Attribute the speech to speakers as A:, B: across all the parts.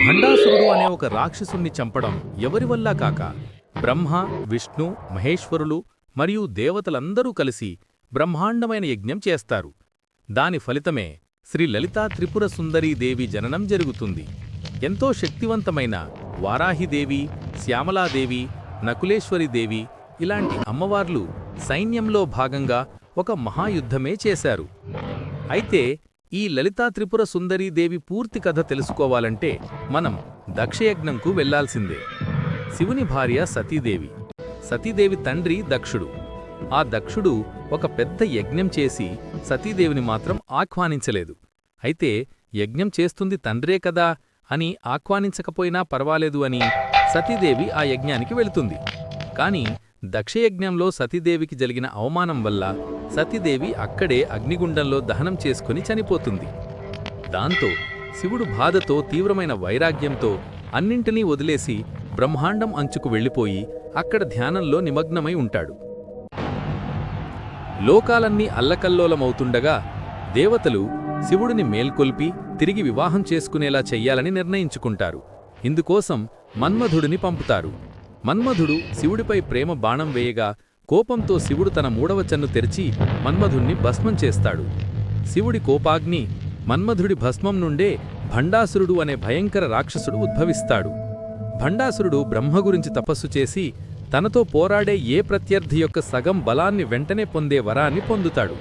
A: భండాసురుడు అనే ఒక రాక్షసుణ్ణి చంపడం ఎవరి వల్ల కాక? బ్రహ్మ విష్ణు మహేశ్వరులు మరియు దేవతలందరూ కలిసి బ్రహ్మాండమైన యజ్ఞం చేస్తారు. దాని ఫలితమే శ్రీ లలితా త్రిపుర సుందరీదేవి జననం జరుగుతుంది. ఎంతో శక్తివంతమైన వారాహిదేవి శ్యామలాదేవి నకులేశ్వరిదేవి ఇలాంటి అమ్మవార్లు సైన్యంలో భాగంగా ఒక మహాయుద్ధమే చేశారు. అయితే ఈ లలితా త్రిపుర సుందరీదేవి పూర్తి కథ తెలుసుకోవాలంటే మనం దక్షయజ్ఞంకు వెళ్ళాల్సిందే. శివుని భార్య సతీదేవి. సతీదేవి తండ్రి దక్షుడు. ఆ దక్షుడు ఒక పెద్ద యజ్ఞం చేసి సతీదేవిని మాత్రం ఆహ్వానించలేదు. అయితే యజ్ఞం చేస్తుంది తండ్రే కదా అని ఆహ్వానించకపోయినా పర్వాలేదు అని సతీదేవి ఆ యజ్ఞానికి వెళుతుంది. కాని దక్షయజ్ఞంలో సతీదేవికి జరిగిన అవమానం వల్ల సతీదేవి అక్కడే అగ్నిగుండంలో దహనం చేసుకుని చనిపోతుంది. దాంతో శివుడు బాధతో తీవ్రమైన వైరాగ్యంతో అన్నింటినీ వదిలేసి బ్రహ్మాండం అంచుకు వెళ్ళిపోయి అక్కడ ధ్యానంలో నిమగ్నమై ఉంటాడు. లోకాలన్నీ అల్లకల్లోలమవుతుండగా దేవతలు శివుడిని మేల్కొల్పి తిరిగి వివాహం చేసుకునేలా చెయ్యాలని నిర్ణయించుకుంటారు. ఇందుకోసం మన్మధుడిని పంపుతారు. మన్మధుడు శివుడిపై ప్రేమ బాణం వేయగా కోపంతో శివుడు తన మూడవ చన్ను తెరిచి మన్మధుణ్ణి భస్మం చేస్తాడు. శివుడి కోపాగ్ని మన్మధుడి భస్మం నుండే భండాసురుడు అనే భయంకర రాక్షసుడు ఉద్భవిస్తాడు. భండాసురుడు బ్రహ్మ గురించి తపస్సు చేసి తనతో పోరాడే ఏ ప్రత్యర్థి యొక్క సగం బలాన్ని వెంటనే పొందే వరాన్ని పొందుతాడు.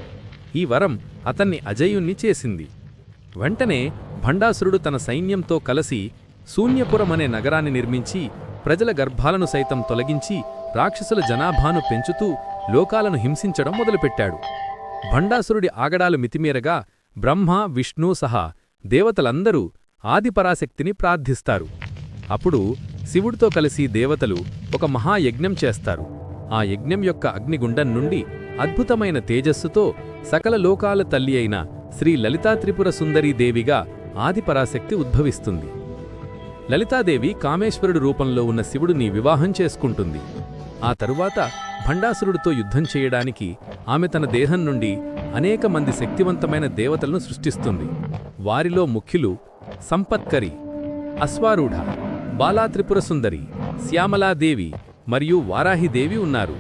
A: ఈ వరం అతన్ని అజయుణ్ణి చేసింది. వెంటనే భండాసురుడు తన సైన్యంతో కలసి శూన్యపురం అనే నగరాన్ని నిర్మించి ప్రజల గర్భాలను సైతం తొలగించి రాక్షసుల జనాభాను పెంచుతూ లోకాలను హింసించడం మొదలుపెట్టాడు. భండాసురుడి ఆగడాలు మితిమీరగా బ్రహ్మ విష్ణు సహా దేవతలందరూ ఆదిపరాశక్తిని ప్రార్థిస్తారు. అప్పుడు శివుడితో కలిసి దేవతలు ఒక మహాయజ్ఞం చేస్తారు. ఆ యజ్ఞం యొక్క అగ్నిగుండం నుండి అద్భుతమైన తేజస్సుతో సకల లోకాల తల్లి అయిన శ్రీ లలితా త్రిపుర సుందరీదేవిగా ఆదిపరాశక్తి ఉద్భవిస్తుంది. లలితాదేవి కామేశ్వరుడు రూపంలో ఉన్న శివుడిని వివాహం చేసుకుంటుంది. ఆ తరువాత భండాసురుడితో యుద్ధం చేయడానికి ఆమె తన దేహం నుండి అనేక మంది శక్తివంతమైన దేవతలను సృష్టిస్తుంది. వారిలో ముఖ్యులు సంపత్కరి అశ్వారూఢ బాలాత్రిపురసుందరి శ్యామలాదేవి మరియు వారాహిదేవి ఉన్నారు.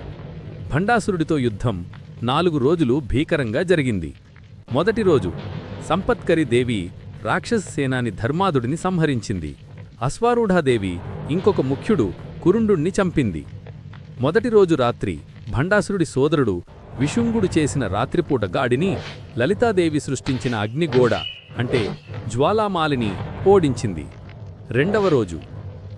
A: భండాసురుడితో యుద్ధం నాలుగు రోజులు భీకరంగా జరిగింది. మొదటి రోజు సంపత్కరి దేవి రాక్షస సేనాని ధర్మాదుడిని సంహరించింది. అశ్వారూఢాదేవి ఇంకొక ముఖ్యుడు కురుండుణ్ణి చంపింది. మొదటి రోజు రాత్రి భండాసురుడి సోదరుడు విశుంగుడు చేసిన రాత్రిపూట గాడిని లలితాదేవి సృష్టించిన అగ్నిగోడ అంటే జ్వాలామాలిని ఓడించింది. రెండవ రోజు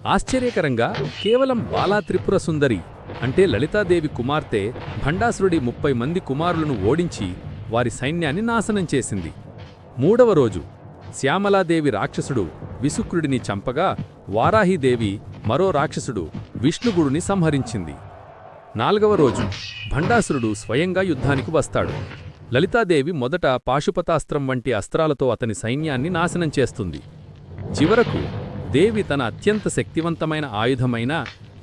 A: ఆశ్చర్యకరంగా కేవలం బాలా త్రిపుర సుందరి అంటే లలితాదేవి కుమార్తె భండాసురుడి ముప్పై మంది కుమారులను ఓడించి వారి సైన్యాన్ని నాశనం చేసింది. మూడవ రోజు శ్యామలాదేవి రాక్షసుడు విసుక్రుడిని చంపగా వారాహిదేవి మరో రాక్షసుడు విష్ణుగుడుని సంహరించింది. నాల్గవ రోజు భండాసురుడు స్వయంగా యుద్ధానికి వస్తాడు. లలితాదేవి మొదట పాశుపతాస్త్రం వంటి అస్త్రాలతో అతని సైన్యాన్ని నాశనం చేస్తుంది. చివరకు దేవి తన అత్యంత శక్తివంతమైన ఆయుధమైన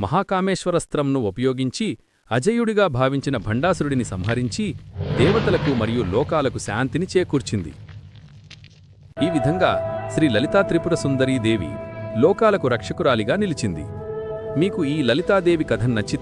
A: మహాకామేశ్వరస్త్రంను ఉపయోగించి అజయుడిగా భావించిన భండాసురుడిని సంహరించి దేవతలకు మరియు లోకాలకు శాంతిని చేకూర్చింది. ఈ విధంగా శ్రీ లలితా త్రిపుర సుందరీదేవి లోకాలకు రక్షకురాలిగా నిలిచింది. మీకు ఈ లలితాదేవి కథ నచ్చి